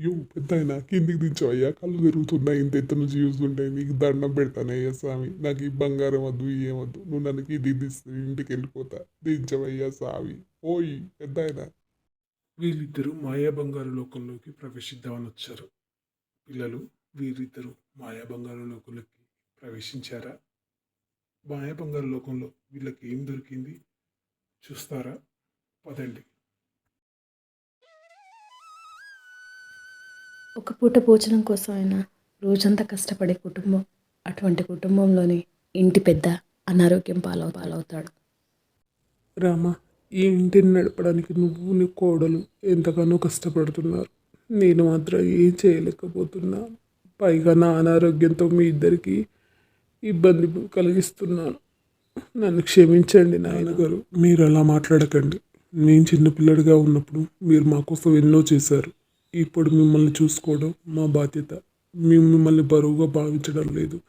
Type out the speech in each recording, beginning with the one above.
యో పెద్ద అయినా కిందికి దించవయ్యా. కళ్ళు తిరుగుతున్నాయి ఇంత ఎత్తు నుంచి చూస్తుంటాయి నీకు దండం పెడతానయ్యా స్వామి. నాకు ఈ బంగారం వద్దు ఏమద్దు నువ్వు నన్ను ఇది దిస్తే ఇంటికి వెళ్ళిపోతా. దించవయ్యా స్వామి. ఓయ్ పెద్ద అయినా వీళ్ళిద్దరూ మాయా బంగారు లోకంలోకి ప్రవేశిద్దామని వచ్చారు. పిల్లలు వీరిద్దరూ మాయా బంగారు లోకంలోకి ప్రవేశించారా? మాయా బంగారు లోకంలో వీళ్ళకి ఏం దొరికింది? చూస్తారా? పదండి. ఒక పూట భోజనం కోసం అయినా రోజంతా కష్టపడే కుటుంబం అటువంటి కుటుంబంలోని ఇంటి పెద్ద అనారోగ్యం పాలవ పాలవుతాడు. రామ ఈ ఇంటిని నడపడానికి నువ్వు నీ కోడలు ఎంతగానో కష్టపడుతున్నారు. నేను మాత్రం ఏం చేయలేకపోతున్నా పైగా నా అనారోగ్యంతో మీ ఇద్దరికి ఇబ్బంది కలిగిస్తున్నాను. నన్ను క్షమించండి నాయనగారు. మీరు అలా మాట్లాడకండి. నేను చిన్నపిల్లడిగా ఉన్నప్పుడు మీరు మా కోసం ఎన్నో చేశారు. ఇప్పుడు మిమ్మల్ని చూసుకోవడం మా బాధ్యత. మేము మిమ్మల్ని బరువుగా భావించడం లేదు.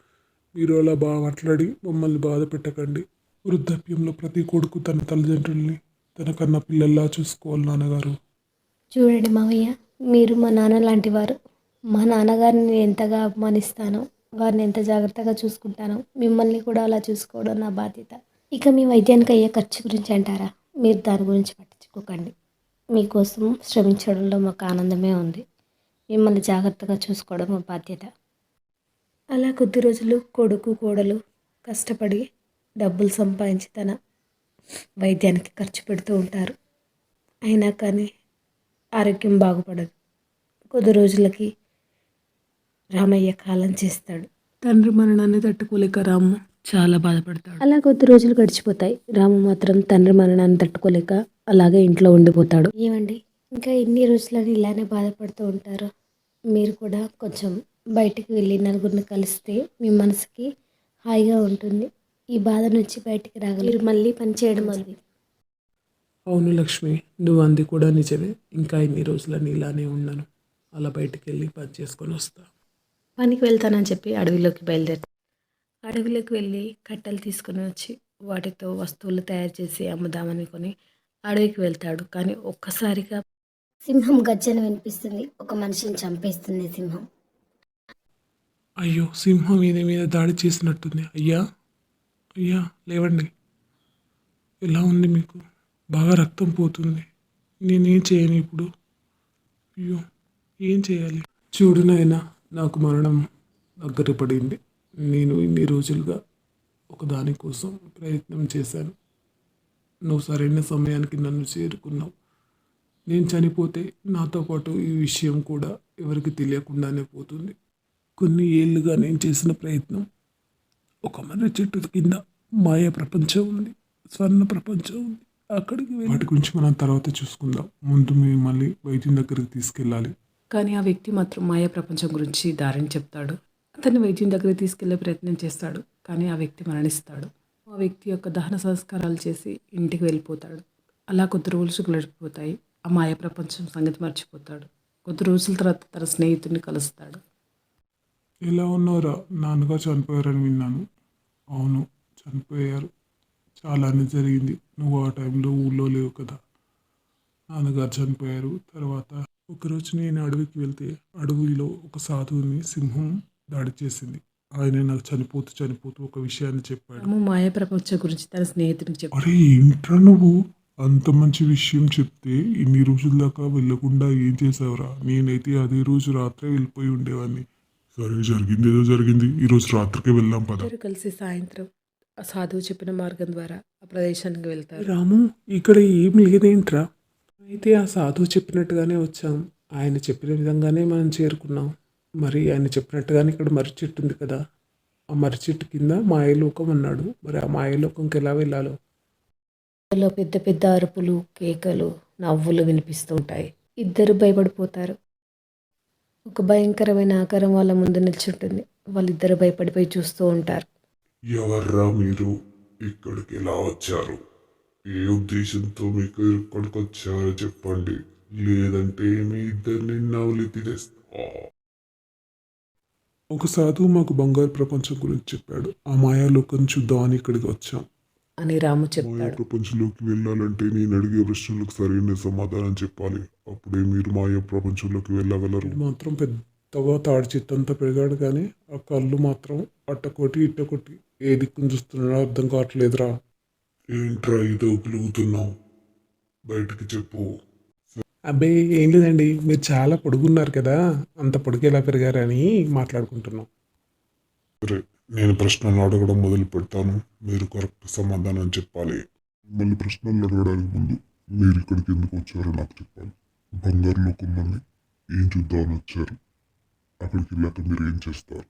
మీరు అలా బాగా మాట్లాడి మమ్మల్ని బాధ పెట్టకండి. వృద్ధాప్యంలో ప్రతి కొడుకు తన తల్లిదండ్రుల్ని తన కన్న పిల్లల్లా చూసుకోవాలి నాన్నగారు. చూడండి మావయ్య మీరు మా నాన్న లాంటి వారు. మా నాన్నగారిని ఎంతగా అభిమానిస్తానో వారిని ఎంత జాగ్రత్తగా చూసుకుంటానో మిమ్మల్ని కూడా అలా చూసుకోవడం నా బాధ్యత. ఇక మీ వైద్యానికి అయ్యే ఖర్చు గురించి అంటారా? మీరు దాని గురించి పట్టించుకోకండి. మీకోసం శ్రమించడంలో మాకు ఆనందమే ఉంది. మిమ్మల్ని జాగ్రత్తగా చూసుకోవడం మా బాధ్యత. అలా కొద్ది రోజులు కొడుకు కోడలు కష్టపడి డబ్బులు సంపాదించి తన వైద్యానికి ఖర్చు పెడుతూ ఉంటారు. అయినా కానీ ఆరోగ్యం బాగుపడదు. కొద్ది రోజులకి రామయ్య కాలం చేస్తాడు. తండ్రి మరణాన్ని తట్టుకోలేక రాము చాలా బాధపడతాడు. అలా కొద్ది రోజులు గడిచిపోతాయి. రాము మాత్రం తండ్రి మరణాన్ని తట్టుకోలేక అలాగే ఇంట్లో ఉండిపోతాడు. ఏమండి? ఇంకా ఎన్ని రోజులని ఇలానే బాధపడుతూ ఉంటారు? మీరు కూడా కొంచెం బయటికి వెళ్ళి నలుగురిని కలిస్తే మీ మనసుకి హాయిగా ఉంటుంది. ఈ బాధ నుంచి బయటికి రాగలరు. మీరు మళ్ళీ పని చేయడం అది అవును లక్ష్మి నువ్వు అంది కూడా నిజమే. ఇంకా ఇన్ని రోజులని ఇలానే ఉన్నాను. అలా బయటికి వెళ్ళి పని చేసుకొని వస్తా. పనికి వెళ్తానని చెప్పి అడవిలోకి బయలుదేరి అడవిలోకి వెళ్ళి కట్టెలు తీసుకొని వచ్చి వాటితో వస్తువులు తయారు చేసి అమ్ముదామనుకొని అడవికి వెళ్తాడు. కానీ ఒక్కసారిగా సింహం గర్జన వినిపిస్తుంది. ఒక మనిషిని చంపేస్తుంది సింహం. అయ్యో సింహం మీద మీద దాడి చేసినట్టుంది. అయ్యా అయ్యా లేవండి. ఎలా ఉంది మీకు? బాగా రక్తం పోతుంది. నేనేం చేయను ఇప్పుడు? అయ్యో ఏం చేయాలి? చూడు నాయనా నాకు మరణం దగ్గర పడింది నేను ఇన్ని రోజులుగా ఒక దానికోసం ప్రయత్నం చేశాను. నువ్వు సరైన సమయానికి నన్ను చేరుకున్నావు. నేను చనిపోతే నాతో పాటు ఈ విషయం కూడా ఎవరికి తెలియకుండానే పోతుంది. కొన్ని ఏళ్ళుగా నేను చేసిన ప్రయత్నం ఒక మర్రి చెట్టు కింద మాయ ప్రపంచం ఉంది స్వర్ణ ప్రపంచం ఉంది. అక్కడికి వాటి గురించి మనం తర్వాత చూసుకుందాం. ముందు మిమ్మల్ని వైద్యం దగ్గరికి తీసుకెళ్ళాలి. కానీ ఆ వ్యక్తి మాత్రం మాయా ప్రపంచం గురించి దారిని చెప్తాడు. అతన్ని వైద్యం దగ్గరికి తీసుకెళ్ళే ప్రయత్నం చేస్తాడు కానీ ఆ వ్యక్తి మరణిస్తాడు. ఆ వ్యక్తి యొక్క దహన సంస్కారాలు చేసి ఇంటికి వెళ్ళిపోతాడు. అలా కొద్ది రోజులు గడిచిపోతాయి. ఆ మాయ ప్రపంచం సంగతి మర్చిపోతాడు. కొద్ది రోజుల తర్వాత తన స్నేహితుడిని కలుస్తాడు. ఎలా ఉన్నారా నాన్నగారు చనిపోయారని విన్నాను. అవును చనిపోయారు. చాలానే జరిగింది. నువ్వు ఆ టైంలో ఊళ్ళో లేవు కదా. నాన్నగారు చనిపోయారు. తర్వాత ఒకరోజు నేను అడవికి వెళ్తే అడవుల్లో ఒక సాధువుని సింహం దాడి చేసింది. ఆయన నాకు చనిపోతూ చనిపోతూ ఒక విషయాన్ని చెప్పాడు. రాము మాయా ప్రపంచం గురించి తన స్నేహితుడికి చెప్పాడు అరే ఏంట్రా నువ్వు? అంత మంచి విషయం చెప్తే ఇన్ని రోజుల దాకా వెళ్ళకుండా ఏం చేసావురా? నేనైతే అదే రోజు రాత్రే వెళ్ళిపోయి ఉండేవాడిని సరే జరిగింది ఏదో జరిగింది. ఈరోజు రాత్రికే వెళ్దాం పద. ఇద్దరు కలిసి సాయంత్రం ఆ సాధువు చెప్పిన మార్గం ద్వారా ఆ ప్రదేశానికి వెళ్తారు. రాము ఇక్కడ ఏం లేదేంట్రా? అయితే ఆ సాధువు చెప్పినట్టుగానే వచ్చాం. ఆయన చెప్పిన విధంగానే మనం చేరుకున్నాం. మరి ఆయన చెప్పినట్టుగానే ఇక్కడ మర్రి చెట్టు ఉంది కదా. ఆ మర్రి చెట్టు కింద మాయలోకం అన్నాడు. మరి ఆ మాయలోకంకి ఎలా వెళ్ళాలో? లో పెద్ద పెద్ద అరుపులు కేకలు నవ్వులు వినిపిస్తూ ఉంటాయి. ఇద్దరు భయపడిపోతారు. ఒక భయంకరమైన ఆకారం వాళ్ళ ముందు నిల్చుంటుంది. వాళ్ళిద్దరు భయపడిపోయి చూస్తూ ఉంటారు. ఎవర్రా మీరు? ఇక్కడికి ఎలా వచ్చారు? ఏ ఉద్దేశంతో మీకు ఇక్కడికి వచ్చారో చెప్పండి. లేదంటే మీ ఇద్దరిని నవ్వులు తినేస్తా. ఒక సాధువు మాకు బంగారు ప్రపంచం గురించి చెప్పాడు. ఆ మాయాలోకం చూద్దామని ఇక్కడికి వచ్చాం. అని రాము మాయ చెప్తాడు ప్రపంచంలోకి వెళ్ళాలంటే నేను అడిగే ప్రశ్నలకు సరైన సమాధానం చెప్పాలి. అప్పుడే మీరు మాయ ప్రపంచంలోకి వెళ్ళగలరు. వీడు మాత్రం పెద్దగా తాడి చెట్టంతా పెరిగాడు కానీ ఆ కళ్ళు మాత్రం అట్టకొట్టి ఇట్టకొట్టి ఏ దిక్కును చూస్తున్నాడో అర్థం కావట్లేదురా. ఏంట్రా ఇదో పిలుగుతున్నావు? బయటికి చెప్పు. అబ్బే ఏం లేదండి. మీరు చాలా పొడుగున్నారు కదా. అంత పొడుగు ఎలా పెరిగారని మాట్లాడుకుంటున్నాం. సరే నేను ప్రశ్నలు అడగడం మొదలు పెడతాను. మీరు కరెక్ట్ సమాధానం చెప్పాలి. మిమ్మల్ని ప్రశ్నలు అడగడానికి ముందు మీరు ఇక్కడికి ఎందుకు వచ్చారో నాకు చెప్పాలి. బంగారు లోకంలోని ఏం చూద్దామని వచ్చారు? అక్కడికి వెళ్ళాక మీరు ఏం చేస్తారు?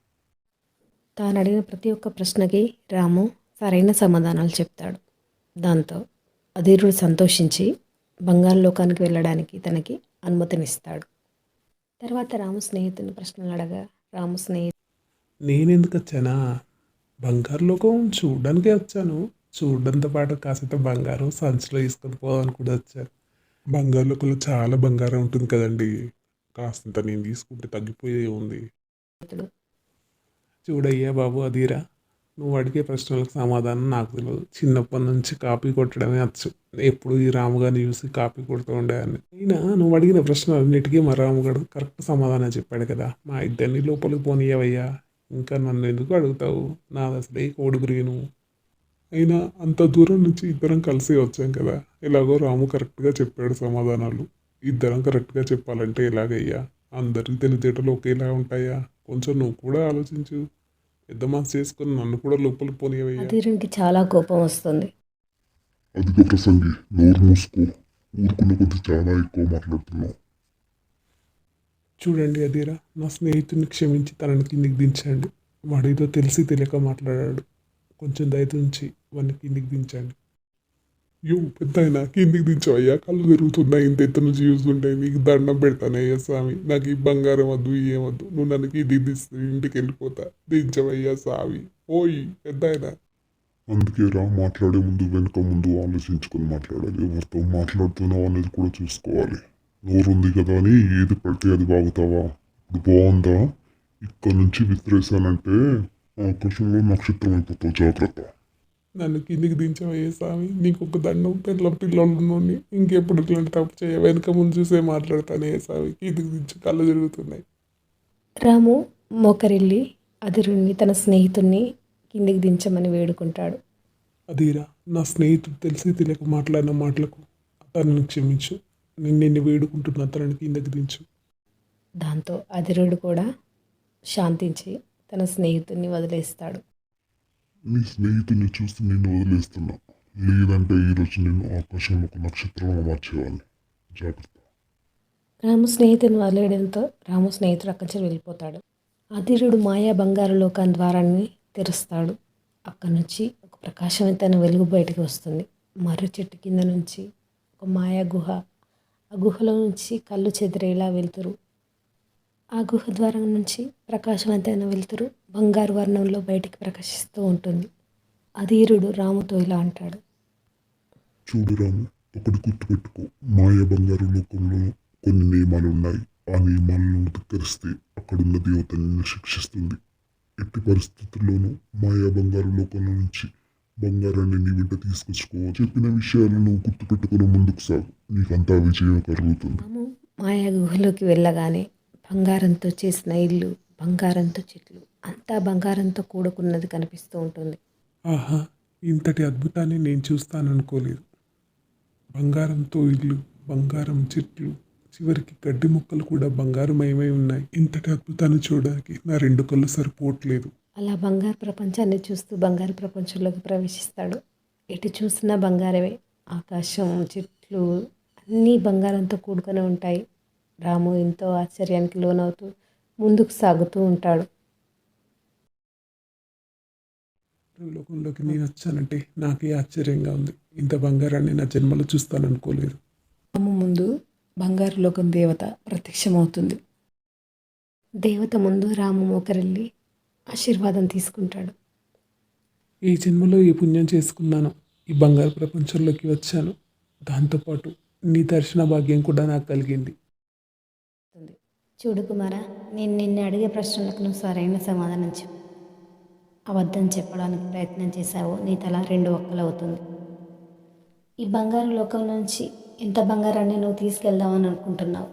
తాను అడిగిన ప్రతి ఒక్క ప్రశ్నకి రాము సరైన సమాధానాలు చెప్తాడు. దాంతో అధీరుడు సంతోషించి బంగారు లోకానికి వెళ్ళడానికి తనకి అనుమతినిస్తాడు. తర్వాత రాము స్నేహితుని ప్రశ్నలు అడగా రాము స్నేహితు నేనెందుకు వచ్చానా? బంగారు లోకం చూడడానికే వచ్చాను. చూడడంతో పాటు కాసేపు బంగారం సంచిలో తీసుకొని పోదామని కూడా వచ్చాను. బంగారు లోకంలో చాలా బంగారం ఉంటుంది కదండి. కాస్తంత నేను తీసుకుంటే తగ్గిపోయే ఉంది. చూడయ్యా బాబు అదీరా. నువ్వు అడిగే ప్రశ్నలకు సమాధానం నాకు తెలియదు చిన్నప్పటి నుంచి కాపీ కొట్టడమే వచ్చు ఎప్పుడు ఈ రాముగారిని చూసి కాపీ కొడుతూ ఉండేవాడిని అయినా నువ్వు అడిగిన ప్రశ్నలన్నిటికీ మా రాముగారు కరెక్ట్ సమాధానం చెప్పాడు కదా. మా ఇద్దరిని లోపలికి పోనీయవయ్యా. ఇంకా నన్ను ఎందుకు అడుగుతావు? నాది అసలే కోడి అయినా అంత దూరం నుంచి ఇద్దరం కలిసి వచ్చాం కదా. ఎలాగో రాము కరెక్ట్గా చెప్పాడు సమాధానాలు. ఇద్దరం కరెక్ట్గా చెప్పాలంటే ఎలాగయ్యా? అందరికి తెలివితేటలు ఒకేలా ఉంటాయా? కొంచెం నువ్వు కూడా ఆలోచించు. పెద్ద మనసు చేసుకుని నన్ను కూడా లోపలికి పోనీయవయ్యా అధీరునికి చాలా కోపం వస్తుంది. ప్రసంగి నోరు మూసుకో. ఊరుకున్న కొద్ది చాలా ఎక్కువ మాట్లాడుతున్నావు. చూడండి అదిరా నా స్నేహితుడిని క్షమించి తనని కిందికి దించండి. వాడేదో తెలిసి తెలియక మాట్లాడాడు. కొంచెం దయతుంచి వాడిని కిందికి దించండి. యో పెద్ద ఆయన కిందికి దించవయ్యా కళ్ళు తిరుగుతున్నాయి ఇంత ఎత్తు నుంచి చూస్తుంటాయి నీకు దండం పెడతానయ్యా స్వామి. నాకు ఈ బంగారం వద్దు ఏమద్దు నువ్వు నన్ను కిందికి దిస్తే ఇంటికి వెళ్ళిపోతా. దించవయ్యా స్వామి. ఓయ్ పెద్ద ఆయన అందుకే రా మాట్లాడే ముందు వెనుక ముందు ఆలోచించుకొని మాట్లాడాలి. ఎవరితో మాట్లాడుతున్నావు అనేది కూడా చూసుకోవాలి. నోరుంది కదా అని ఏది పడితే అది బాగుతావా ఇప్పుడు బాగుందా? ఇక్కడ నుంచి విసిరేసానంటే ఆకాశంలో నక్షత్రం అయిపోతావు. జాగ్రత్త. నన్ను కిందికి దించవయ్యా స్వామి? నీకు ఒక దండం పిల్ల పిల్లలు నుండి ఇంకెప్పుడు ఇట్లాంటి తప్పు చేయ వెనక ముందు చూసే మాట్లాడతానే స్వామి. కిందికి దించి కళ్ళు తిరుగుతున్నాయి. రాము మోకరిల్లి అధీరుడిని తన స్నేహితుడిని కిందికి దించమని వేడుకుంటాడు. అదిరా నా స్నేహితుడు తెలిసి తెలియక మాట్లాడిన మాటలకు తనని క్షమించు. నేను నిన్ను వేడుకుంటున్నా తనని కిందకి దించు. దాంతో అధిరుడు కూడా శాంతించి తన స్నేహితుడిని వదిలేస్తాడు. నీ స్నేహితుడిని చూసి నిన్ను వదిలేస్తున్నా. లేదంటే ఈరోజు నిన్ను ఆకాశంలో ఒక నక్షత్రంగా మార్చేవాడిని. జాగ్రత్త. రాము స్నేహితుని వదిలేయడంతో రాము స్నేహితుడు అక్కడి నుంచి వెళ్ళిపోతాడు. అధీరుడు మాయా బంగారు లోకం ద్వారాన్ని తెరుస్తాడు. అక్కడి నుంచి ఒక ప్రకాశవంతమైన వెలుగు బయటకు వస్తుంది. మర్రి చెట్టు కింద నుంచి ఒక మాయా గుహ. ఆ గుహలో నుంచి కళ్ళు చెదిరేలా వెళ్తురు. ఆ గుహ ద్వారం నుంచి ప్రకాశవంతమైన వెలుతురు బంగారు వర్ణంలో బయటికి ప్రకాశిస్తూ ఉంటుంది. అధీరుడు రాముతో ఇలా అంటాడు. చూడు రాము ఒకటి గుర్తుపెట్టుకో. మాయ బంగారు లోకంలో కొన్ని నియమాలు ఉన్నాయి. ఆ నియమాలను ధిక్కరిస్తే అక్కడున్న దేవత నిన్ను శిక్షిస్తుంది ఎట్టి పరిస్థితుల్లోనూ మాయా బంగారు లోకంలో నుంచి బంగారాన్ని నీ వెంట తీసుకొచ్చుకో. చెప్పిన విషయాలను గుర్తుపెట్టుకుని ముందుకు సాగు. నీకంతా విజయం కలుగుతుంది. మాయా గుహలోకి వెళ్ళగానే బంగారంతో చేసిన ఇల్లు బంగారంతో చెట్లు అంతా బంగారంతో కూడుకున్నది కనిపిస్తూ ఉంటుంది. ఆహా ఇంతటి అద్భుతాన్ని నేను చూస్తాననుకోలేదు. బంగారంతో ఇల్లు బంగారం చెట్లు చివరికి గడ్డి మొక్కలు కూడా బంగారమయమై ఉన్నాయి. ఇంతటి అద్భుతాన్ని చూడడానికి నా రెండు కళ్ళు సరిపోవట్లేదు. అలా బంగారు ప్రపంచాన్ని చూస్తూ బంగారు ప్రపంచంలోకి ప్రవేశిస్తాడు. ఎటు చూసినా బంగారమే. ఆకాశం చెట్లు అన్నీ బంగారంతో కూడుకొని ఉంటాయి. రాము ఎంతో ఆశ్చర్యానికి లోనవుతూ ముందుకు సాగుతూ ఉంటాడు. లోకంలోకి నేను వచ్చానంటే నాకే ఆశ్చర్యంగా ఉంది. ఇంత బంగారాన్ని నా జన్మలో చూస్తాననుకోలేదు. రాము ముందు బంగారు లోకం దేవత ప్రత్యక్షమవుతుంది. దేవత ముందు రాము మోకరెళ్ళి ఆశీర్వాదం తీసుకుంటాడు. ఈ జన్మలో ఈ పుణ్యం చేసుకున్నాను. ఈ బంగారు ప్రపంచంలోకి వచ్చాను. దాంతోపాటు నీ దర్శన భాగ్యం కూడా నాకు కలిగింది. చూడు కుమారా నేను నిన్ను అడిగే ప్రశ్నలకు నువ్వు సరైన సమాధానం చెప్పు. అబద్ధం చెప్పడానికి ప్రయత్నం చేశావో నీ తల రెండు ఒక్కలవుతుంది. ఈ బంగారు లోకం నుంచి ఎంత బంగారాన్ని నువ్వు తీసుకెళ్దామని అనుకుంటున్నావు.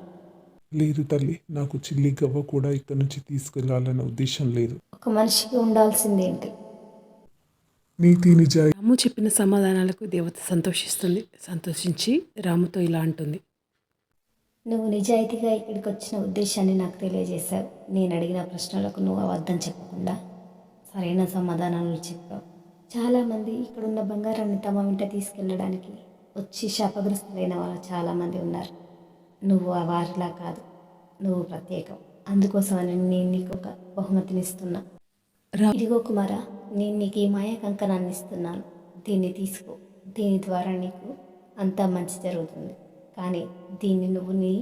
లేదు తల్లి నాకు చిల్లి గవ్వ కూడా ఇక్కడి నుంచి తీసుకెళ్ళాలనే ఉద్దేశం లేదు. ఒక మనిషికి ఉండాల్సిందేంటి నీతి నిజాయి. రాము చెప్పిన సమాధానాలకు దేవత సంతోషిస్తుంది సంతోషించి రాముతో ఇలా అంటుంది. నువ్వు నిజాయితీగా ఇక్కడికి వచ్చిన ఉద్దేశాన్ని నాకు తెలియజేశావు. నేను అడిగిన ప్రశ్నలకు నువ్వు అబద్ధం చెప్పకుండా సరైన సమాధానాలు చెప్పావు. చాలామంది ఇక్కడున్న బంగారాన్ని తమ వెంట తీసుకెళ్ళడానికి వచ్చి శాపగ్రస్తులైన వాళ్ళు చాలామంది ఉన్నారు. నువ్వు ఆ వారిలా కాదు నువ్వు ప్రత్యేకం. అందుకోసమని నేను నీకు ఒక బహుమతినిస్తున్నా. రా. ఇదిగో కుమార నేను నీకు ఈ మాయ కంకణాన్ని ఇస్తున్నాను. దీన్ని తీసుకో. దీని ద్వారా నీకు అంతా మంచి జరుగుతుంది. కానీ దీన్ని నువ్వు నీ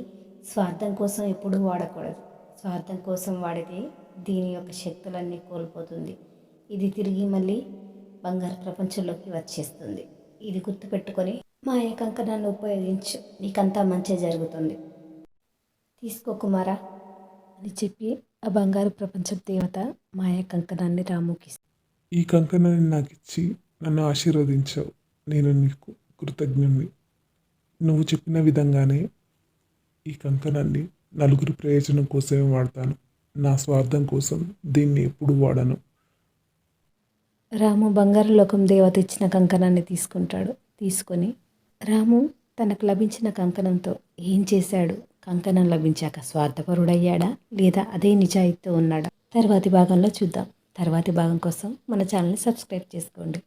స్వార్థం కోసం ఎప్పుడూ వాడకూడదు. స్వార్థం కోసం వాడితే దీని యొక్క శక్తులన్నీ కోల్పోతుంది. ఇది తిరిగి మళ్ళీ బంగారు ప్రపంచంలోకి వచ్చేస్తుంది. ఇది గుర్తుపెట్టుకొని మాయ కంకణాన్ని ఉపయోగించు. నీకంతా మంచి జరుగుతుంది. తీసుకో కుమారా అని చెప్పి ఆ బంగారు ప్రపంచం దేవత మాయ కంకణాన్ని రాముకి ఈ కంకణాన్ని నాకు ఇచ్చి నన్ను ఆశీర్వదించావు. నేను నీకు కృతజ్ఞుణ్ణి. నువ్వు చెప్పిన విధంగానే ఈ కంకణాన్ని నలుగురి ప్రయోజనం కోసమే వాడతాను. నా స్వార్థం కోసం దీన్ని ఎప్పుడు వాడను. రాము బంగారు లోకం దేవత ఇచ్చిన కంకణాన్ని తీసుకుంటాడు. తీసుకొని రాము తనకు లభించిన కంకణంతో ఏం చేశాడు? కంకణం లభించాక స్వార్థపరుడయ్యాడా? లేదా అదే నిజాయితీతో ఉన్నాడా? తర్వాతి భాగంలో చూద్దాం. తర్వాతి భాగం కోసం మన ఛానల్ని సబ్స్క్రైబ్ చేసుకోండి.